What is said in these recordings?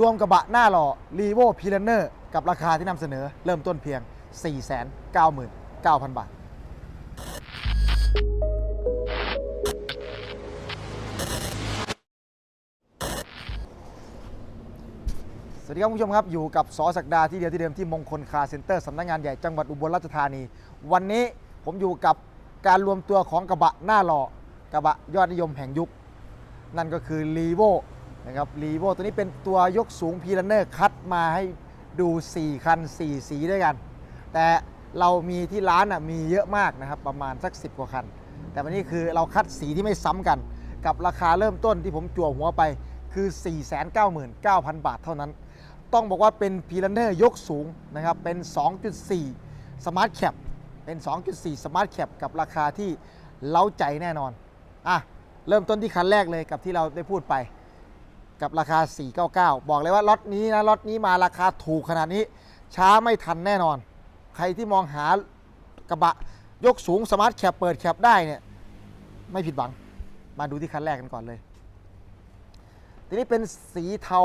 รวมกระบะหน้าหล่อ r e v o p i l a n e r กับราคาที่นำเสนอเริ่มต้นเพียง 499,000 บาท สวัสดีครับคุณผู้ชมครับ อยู่กับสอศักดาที่เดียวที่เดิมที่มงคลคาร์เซ็นเตอร์สำนักงานใหญ่จังหวัดอุบลราชธานี วันนี้ผมอยู่กับการรวมตัวของกระบะหน้าหล่อกระบะยอดนิยมแห่งยุค นั่นก็คือ r e v o นะครับ r e v o ตัวนี้เป็นตัวยกสูงพีลันเนอร์คัดมาให้ดู 4 คัน 4 สีด้วยกัน แต่เรามีที่ร้านอะมีเยอะมากนะครับ ประมาณสัก 10 กว่าคัน แต่วันนี้คือเราคัดสีที่ไม่ซ้ำกัน กับราคาเริ่มต้นที่ผมจั่วหัวไปคือ 499,000 บาทเท่านั้น ต้องบอกว่าเป็นพีลันเนอร์ยกสูงนะครับ เป็น 2.4 สมาร์ทแคปเป็น 2.4 สมาร์ทแคปกับราคาที่เล้าใจแน่นอนอะเริ่มต้นที่คันแรกเลยกับที่เราได้พูดไป กับราคา 499 บอกเลยว่าล็อตนี้นะล็อตนี้มาราคาถูกขนาดนี้ ช้าไม่ทันแน่นอน ใครที่มองหากระบะยกสูงสมาร์ทแคปเปิดแคปได้เนี่ยไม่ผิดหวัง มาดูที่คันแรกกันก่อนเลย ทีนี้เป็นสีเทา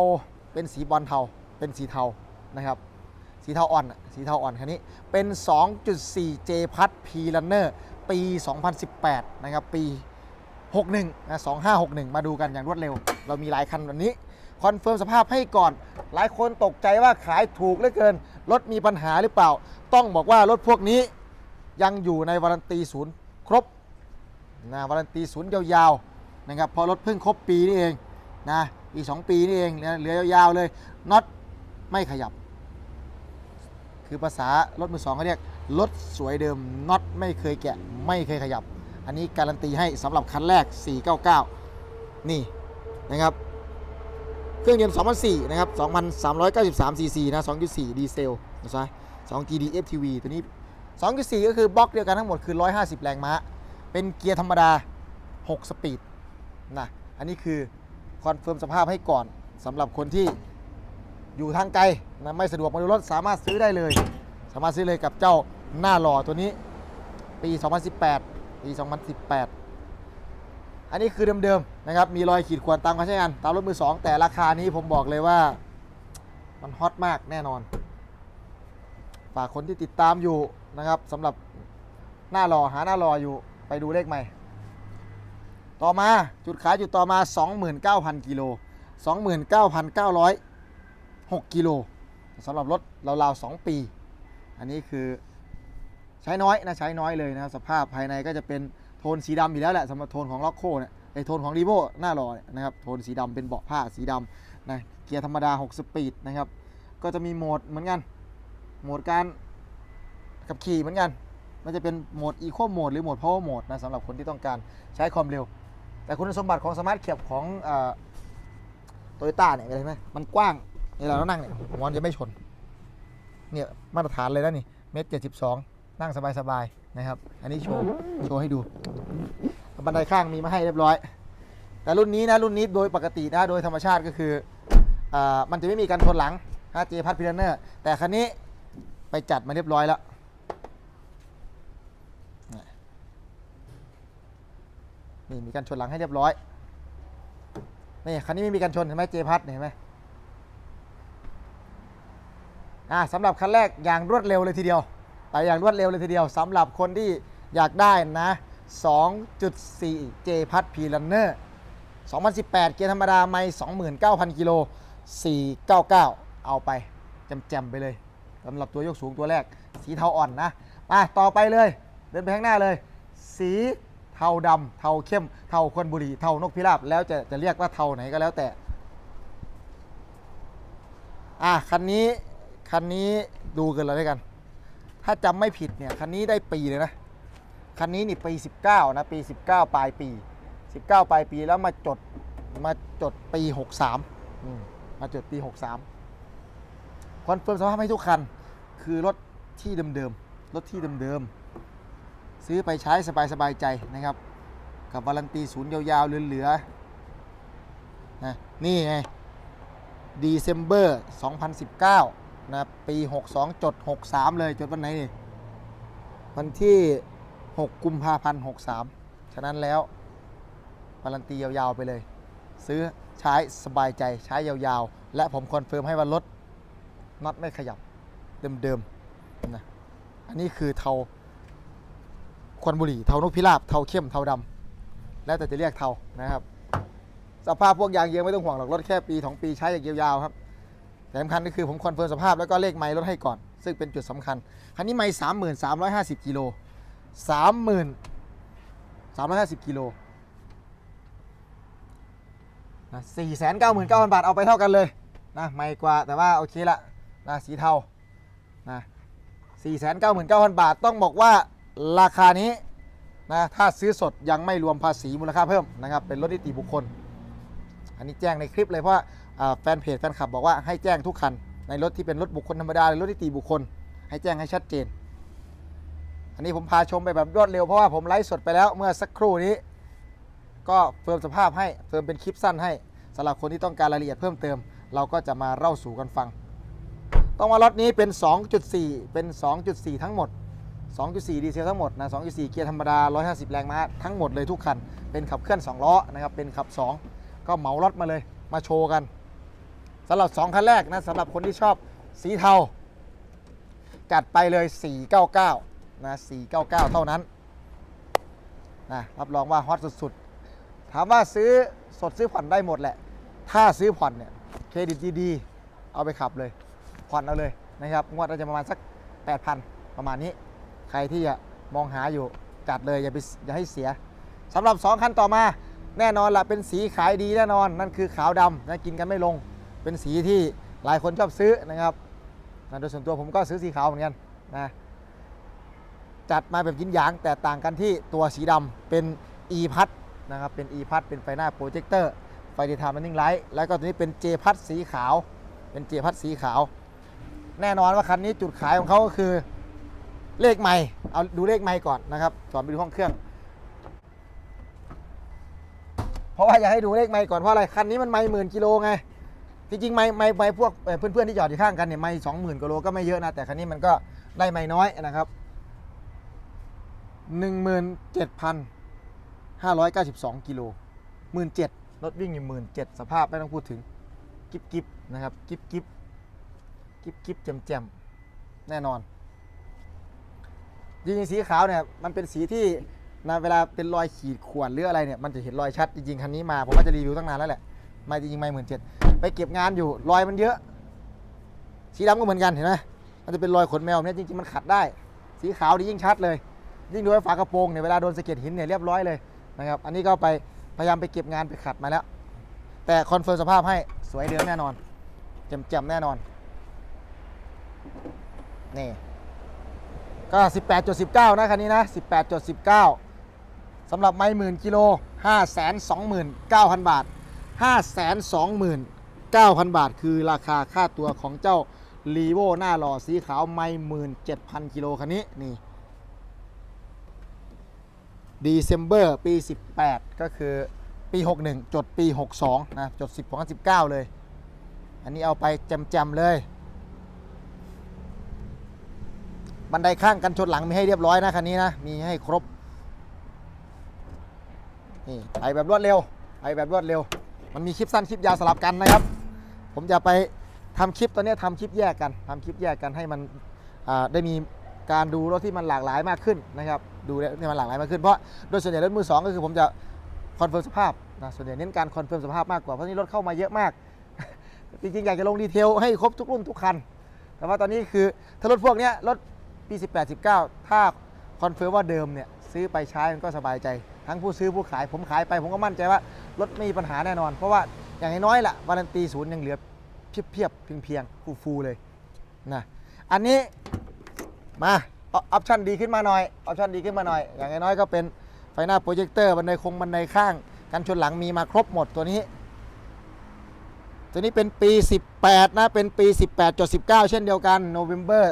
เป็นสีบอลเทาเป็นสีเทานะครับ สีเทาอ่อนสีเทาอ่อนคันนี้เป็น 2.4 J พัด P Runner ปี 2018 นะครับ ปี 61นะ2561 มาดูกันอย่างรวดเร็ว เรามีหลายคันวันนี้ คอนเฟิร์มสภาพให้ก่อน หลายคนตกใจว่าขายถูกเหลือเกิน รถมีปัญหาหรือเปล่า ต้องบอกว่ารถพวกนี้ยังอยู่ในวารันตีศูนย์ครบนะวารันตีศูนย์ยาวๆนะครับพอรถเพิ่งครบปีนี่เองนะอีก 2 ปีนี่เองเหลือยาวๆเลยน็อตไม่ขยับ คือภาษารถมือสองเขาเรียกรถสวยเดิมน็อตไม่เคยแกะไม่เคยขยับ อันนี้การันตีให้สำหรับคันแรก 499 นี่นะครับ เครื่องยนต์2004 นะครับ 2,393 cc นะ 2.4 ดีเซลนะจ๊ะ2 GD FTV ตัวนี้ 2.4 ก็คือบล็อกเดียวกันทั้งหมดคือ 150 แรงม้า เป็นเกียร์ธรรมดา 6 สปีดนะ อันนี้คือคอนเฟิร์มสภาพให้ก่อนสำหรับคนที่อยู่ทางไกลนะไม่สะดวกมาดูรถสามารถซื้อได้เลย สามารถซื้อเลยกับเจ้าหน้าหล่อตัวนี้ปี 2018 ปี 2018 อันนี้คือเดิมๆนะครับ มีรอยขีดข่วนตามการใช้งานตามรถมือสองแต่ราคานี้ผมบอกเลยว่ามันฮอตมากแน่นอน ฝากคนที่ติดตามอยู่นะครับสำหรับหน้ารอหาหน้ารออยู่ไปดูเลขใหม่ ต่อมาจุดขายจุดต่อมา 29,000 กิโล 29,906 กิโลสำหรับรถราวๆ2ปี อันนี้คือ ใช้น้อยนะใช้น้อยเลยนะครับสภาพภายในก็จะเป็นโทนสีดำอยู่แล้วแหละสำหรับโทนของล็อกโคเนี่ยไอโทนของรีโวหน้ารอนนะครับโทนสีดำเป็นเบาะผ้าสีดำนะเกียร์ธรรมดา 6 สปีดนะครับก็จะมีโหมดเหมือนกันโหมดการขับขี่เหมือนกันมันจะเป็นโหมดอีโคโหมดหรือโหมดพาวเวอร์โหมดนะสำหรับคนที่ต้องการใช้ความเร็ว แต่คุณสมบัติของสมาร์ทแคปของโตโยต้าเนี่ยเป็นอะไรไหมมันกว้างเวลาเรานั่งเนี่ยหัวมันจะไม่ชนเนี่ยมาตรฐานเลยนะนี่เมตรเจ็ดสิบสอง นั่งสบายๆนะครับ อันนี้โชว์โชว์ให้ดู บันไดข้างมีมาให้เรียบร้อย แต่รุ่นนี้นะรุ่นนี้โดยปกตินะโดยธรรมชาติก็คืออามันจะไม่มีการชนหลัง 5J พัดพิลเนอร์แต่คันนี้ไปจัดมาเรียบร้อยแล้วนี่มีการชนหลังให้เรียบร้อยนี่คันนี้ไม่มีการชนเห็นไหมเจพัดเห็นไหมอ่าสำหรับคันแรกอย่างรวดเร็วเลยทีเดียว ไปอย่างรวดเร็วเลยทีเดียวสำหรับคนที่อยากได้นะ 2.4 J พัดพีลันเนอร์2018 เกียร์ธรรมดาไม่29,000 กิโล 499 เอาไปแจมๆไปเลยสำหรับตัวยกสูงตัวแรก สีเทาอ่อนนะมาต่อไปเลย เดินไปข้างหน้าเลย สีเทาดำเทาเข้ม เทาควนบุหรี เทานกพิราบ แล้วจะจะเรียกว่าเทาไหนก็แล้วแต่ อะคันนี้ คันนี้ดูกันเลยด้วยกัน ถ้าจำไม่ผิดเนี่ยคันนี้ได้ปีเลยนะคันนี้นี่ปี 19 นะ ปี 19 ปลายปี 19 ปลายปีแล้วมาจดมาจดปี 63อืมมาจดปี 63คอนเฟิร์มสภาพให้ทุกคัน คือรถที่เดิมๆรถที่เดิมๆซื้อไปใช้สบายๆใจนะครับ กับวารันตีศูนย์ยาวๆเหลือๆนะนี่ไงดีเซมเบอร์ 2019 นะปี 62จด63 เลยจดวันไหนนี่วันที่ 6 กุมภาพันธ์63 ฉะนั้นแล้วการันตียาวๆไปเลย ซื้อใช้สบายใจใช้ยาวๆ และผมคอนเฟิร์มให้ว่ารถน็อตไม่ขยับเดิมๆนะอันนี้คือเทาควันบุหรี่เทานกพิราบเทาเข้มเทาดำแล้วแต่จะเรียกเทานะครับ สภาพพวกยางเยียงไม่ต้องห่วงหรอกรถแค่ปีสองปีใช้อย่างยาวๆครับ แต่สำคัญก็คือผมคอนเฟิร์มสภาพแล้วก็เลขไมล์รถให้ก่อน ซึ่งเป็นจุดสำคัญ คันนี้ไมล์สามหมื่นสามร้อยห้าสิบกิโลสามหมื่นสามร้อยห้าสิบกิโลนะสี่แสนเก้าหมื่นเก้าพันบาทเอาไปเท่ากันเลยนะไม่กว่าแต่ว่าโอเคละนะสีเทานะสี่แสนเก้าหมื่นเก้าพันบาทต้องบอกว่าราคานี้นะถ้าซื้อสดยังไม่รวมภาษีมูลค่าเพิ่มนะครับเป็นรถนิติบุคคล อันนี้แจ้งในคลิปเลยเพราะ แฟนเพจแฟนคลับบอกว่าให้แจ้งทุกคัน ในรถที่เป็นรถบุคคลธรรมดาหรือรถนิติบุคคล ให้แจ้งให้ชัดเจน อันนี้ผมพาชมไปแบบรวดเร็วเพราะว่าผมไลฟ์สดไปแล้วเมื่อสักครู่นี้ ก็เฟิร์มสภาพให้เฟิร์มเป็นคลิปสั้นให้สำหรับคนที่ต้องการรายละเอียดเพิ่มเติม เราก็จะมาเล่าสู่กันฟัง ต้องมารถนี้เป็น 2.4 เป็น 2.4 ทั้งหมด 2.4 ดีเซลทั้งหมดนะ 2.4 เกียร์ธรรมดา 150 แรงม้าทั้งหมดเลยทุกคัน เป็นขับเคลื่อน 2 ล้อนะครับ เป็นขับ 2 ก็เหมารถมาเลย มาโชว์กัน สำหรับ 2 คันแรกนะสำหรับคนที่ชอบสีเทา จัดไปเลย 499 นะ 499 เท่านั้นนะรับรองว่าฮอตสุดๆ ถามว่าซื้อสดซื้อผ่อนได้หมดแหละ ถ้าซื้อผ่อนเนี่ยเครดิตดีๆ เอาไปขับเลย ผ่อนเอาเลยนะครับ งวดอาจจะประมาณสัก 8,000 ประมาณนี้ ใครที่จะมองหาอยู่จัดเลยอย่าไปอย่าให้เสียสำหรับ 2 คันต่อมา แน่นอนละเป็นสีขายดีแน่นอน นั่นคือขาวดำนะกินกันไม่ลง เป็นสีที่หลายคนชอบซื้อนะครับโดยส่วนตัวผมก็ซื้อสีขาวเหมือนกันนะจัดมาแบบยินหยางแต่ต่างกันที่ตัวสีดำเป็น e พัดนะครับเป็น e พัดเป็นไฟหน้าโปรเจคเตอร์ไฟดีทามันนิ่งไลท์แล้วก็ตัวนี้เป็น J พัดสีขาว เป็น J พัดสีขาว แน่นอนว่าคันนี้จุดขายของเขาก็คือเลขไม่เอาดูเลขไม่ก่อนนะครับก่อนไปดูห้องเครื่อง เพราะว่าอยากให้ดูเลขไม่ก่อนเพราะอะไรคันนี้มันไม่หมื่นกิโลไง จริงๆไม่ไม่ไม่พวกเพื่อนๆที่จอดอยู่ข้างกันเนี่ยไม่สองหมื่นกิโลก็ไม่เยอะนะแต่คันนี้มันก็ได้ไม่น้อยนะครับหนึ่งหมื่นเจ็ดพันห้าร้อยเก้าสิบสองกิโลหมื่นเจ็ดรถวิ่งอยู่หมื่นเจ็ดสภาพไม่ต้องพูดถึงกิบกิบนะครับกิบกิบกิบกิบแจ่มแจ่มแน่นอนจริงๆสีขาวเนี่ยมันเป็นสีที่นะเวลาเป็นรอยขีดข่วนหรืออะไรเนี่ยมันจะเห็นรอยชัดจริงๆคันนี้มาผมว่าจะรีวิวตั้งนานแล้วแหละ ไม่จริงไม่หมื่นเจ็ดไปเก็บงานอยู่รอยมันเยอะ สีดำก็เหมือนกันเห็นไหมมันจะเป็นรอยขนแมวเนี่ยจริงๆมันขัดได้ สีขาวนี่ยิ่งชัดเลย ยิ่งดูว่าฝากระโปรงเนี่ยเวลาโดนสะเก็ดหินเนี่ยเรียบร้อยเลยนะครับอันนี้ก็ไปพยายามไปเก็บงานไปขัดมาแล้ว แต่คอนเฟิร์มสภาพให้สวยเดิมแน่นอนแจ่มๆแน่นอนนี่ก็ 18.19 นะคันนี้นะ 18.19สำหรับไม้หมื่นกิโล 529,000 บาท 529,000 บาท คือราคาค่าตัวของเจ้ารีโวหน้าหล่อสีขาวไม่หมื่นเจ็ดพันกิโลคันนี้นี่ดีเซมเบอร์ปี 18 ก็คือปี 61 จดปี 62 นะ จด 10ของ19 เลย อันนี้เอาไปแจมๆเลย บันไดข้างกันชนหลังมีให้เรียบร้อยนะ คันนี้นะ มีให้ครบ นี่ไปแบบรวดเร็วไปแบบรวดเร็ว มันมีคลิปสั้นคลิปยาวสลับกันนะครับ ผมจะไปทำคลิปตอนนี้ทำคลิปแยกกันทำคลิปแยกกันให้มันได้มีการดูรถที่มันหลากหลายมากขึ้นนะครับดูที่มันหลากหลายมากขึ้นเพราะโดยส่วนใหญ่รถมือสองก็คือผมจะคอนเฟิร์มสภาพนะส่วนใหญ่เน้นการคอนเฟิร์มสภาพมากกว่าเพราะนี่รถเข้ามาเยอะมาก จริงๆอยากจะลงดีเทลให้ครบทุกรุ่นทุกคัน แต่ว่าตอนนี้คือถ้ารถพวกเนี้ยรถปี 18 19 ถ้าคอนเฟิร์มว่าเดิมเนี่ยซื้อไปใช้มันก็สบายใจ ทั้งผู้ซื้อผู้ขาย ผมขายไป ผมก็มั่นใจว่ารถไม่มีปัญหาแน่นอน เพราะว่าอย่างน้อยๆล่ะวารันตีศูนย์ยังเหลือเพียบเพียบๆเพียงๆฟูเลยนะอันนี้มาออปชั่นดีขึ้นมาหน่อยออปชั่นดีขึ้นมาหน่อย อย่างน้อยก็เป็นไฟหน้าโปรเจคเตอร์บันไดคงบันไดข้างกันชนหลังมีมาครบหมดตัวนี้ ตัวนี้เป็นปี 18 นะ เป็นปี 18.19 เช่นเดียวกัน November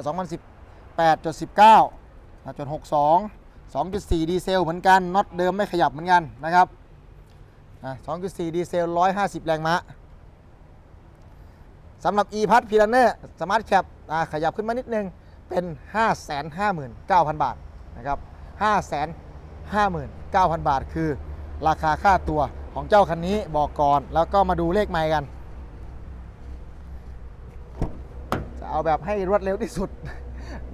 2018.19นะจน62 2.4 ดีเซลเหมือนกันน็อตเดิมไม่ขยับเหมือนกันนะครับ2.4 ดีเซล 150 แรงม้าสำหรับ e p a s p i l a n e r Smart Cap ขยับขึ้นมานิดนึง เป็น 559,000 บาทนะครับ559,000 บาท คือราคาค่าตัวของเจ้าคันนี้บอกก่อน แล้วก็มาดูเลขไมล์กัน จะเอาแบบให้รวดเร็วที่สุด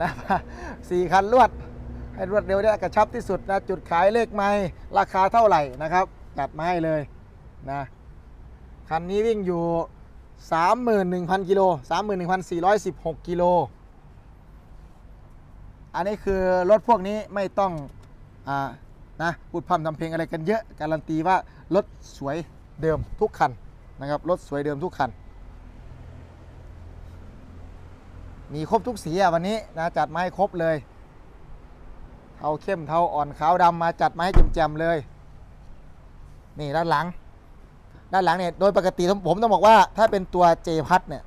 นะสี่คันรวด ให้รวดเร็วได้กระชับที่สุดนะจุดขายเลขไมล์ราคาเท่าไหร่นะครับจัดมาให้เลยนะคันนี้วิ่งอยู่ 31,000กิโล31,416กิโลอันนี้คือรถพวกนี้ไม่ต้องอ่านะพูดพร่ำทำเพลงอะไรกันเยอะ การันตีว่ารถสวยเดิมทุกคันนะครับรถสวยเดิมทุกคัน มีครบทุกสีอะวันนี้นะจัดมาให้ครบเลย เทาเข้มเทาอ่อนขาวดำมาจัดมาให้แจ่มๆเลย นี่ด้านหลัง ด้านหลังเนี่ยโดยปกติผมผมต้องบอกว่า ถ้าเป็นตัวเจพัทเนี่ย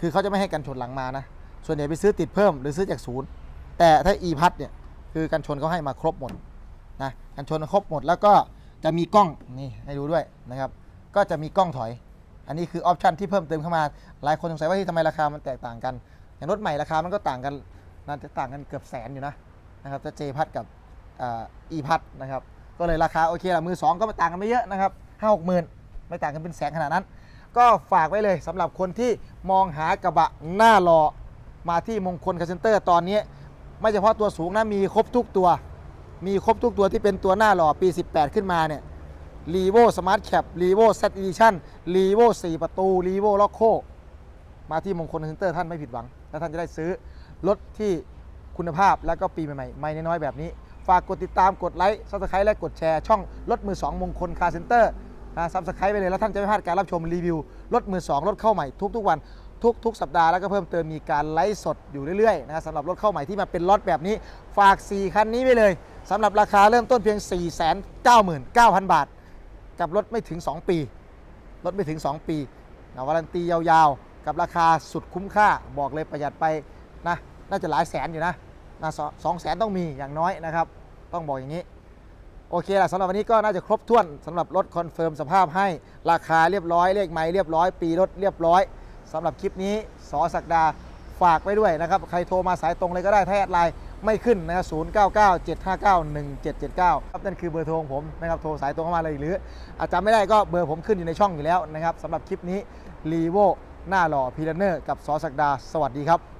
คือเขาจะไม่ให้กันชนหลังมานะ ส่วนใหญ่ไปซื้อติดเพิ่มหรือซื้อจากศูนย์ แต่ถ้า e พัทเนี่ยคือกันชนเขาให้มาครบหมดนะกันชนครบหมดแล้วก็จะมีกล้องนี่ให้ดูด้วยนะครับ ก็จะมีกล้องถอย อันนี้คือออปชันที่เพิ่มเติมเข้ามา หลายคนสงสัยว่าที่ทำไมราคามันแตกต่างกัน อย่างรถใหม่ราคามันก็ต่างกันน่าจะต่างกันเกือบแสนอยู่นะ นะครับถ้าเจพัทกับอีพัทนะครับก็เลยราคาโอเคละมือสองก็ไม่ต่างกันไม่เยอะนะครับห้าหกหมื่นไม่ต่างกันเป็นแสนขนาดนั้น ก็ฝากไว้เลยสำหรับคนที่มองหากระบะหน้ารอมาที่มงคลคาเซนเตอร์ตอนนี้ไม่เฉพาะตัวสูงนะมีครบทุกตัว มีครบทุกตัวที่เป็นตัวหน้าหล่อปี 18 ขึ้นมาเนี่ยรีโวสมาร์ทแคปรีโวเซตอีดิชั่นรีโว4ประตูรีโวล็อกโคมาที่มงคลคาเซนเตอร์ท่านไม่ผิดหวัง และท่านจะได้ซื้อรถที่ คุณภาพแล้วก็ปีใหม่ๆไม่น้อยๆแบบนี้ ฝากกดติดตามกดไลค์ซับสไครต์และกดแชร์ช่องรถมือ2มงคลคาร์เซ็นเตอร์นะซับสไครต์ไปเลยแล้วท่านจะไม่พลาดการรับชมรีวิวรถมือ2รถเข้าใหม่ทุกๆวันทุกๆ สัปดาห์แล้วก็เพิ่มเติมมีการไลฟ์สดอยู่เรื่อยๆนะครับสำหรับรถเข้าใหม่ที่มาเป็นล็อตแบบนี้ ฝาก 4 คันนี้ไปเลยสำหรับราคาเริ่มต้นเพียง 499,000 บาท กับรถไม่ถึง 2 ปี รถไม่ถึง 2 ปีนะวารันตียาวๆ กับราคาสุดคุ้มค่าบอกเลยประหยัดไปนะน่าจะหลายแสนอยู่นะ นะสองแสนต้องมีอย่างน้อยนะครับ ต้องบอกอย่างนี้ โอเคละสำหรับวันนี้ก็น่าจะครบถ้วนสำหรับรถคอนเฟิร์มสภาพให้ราคาเรียบร้อยเลขไม้เรียบร้อย ปีรถเรียบร้อยสำหรับคลิปนี้สอศักดาฝากไว้ด้วยนะครับ ใครโทรมาสายตรงเลยก็ได้ถ้าแอดไลน์ไม่ขึ้นนะครับ0 9 9 7 5 9 1 7 7 9ครับนั่นคือเบอร์โทรของผมนะครับโทรสายตรงเข้ามาเลยหรือ อาจจะไม่ได้ก็เบอร์ผมขึ้นอยู่ในช่องอยู่แล้วนะครับสำหรับคลิปนี้รีโวหน้าหล่อพีเลเนอร์กับสอศักดา สวัสดีครับ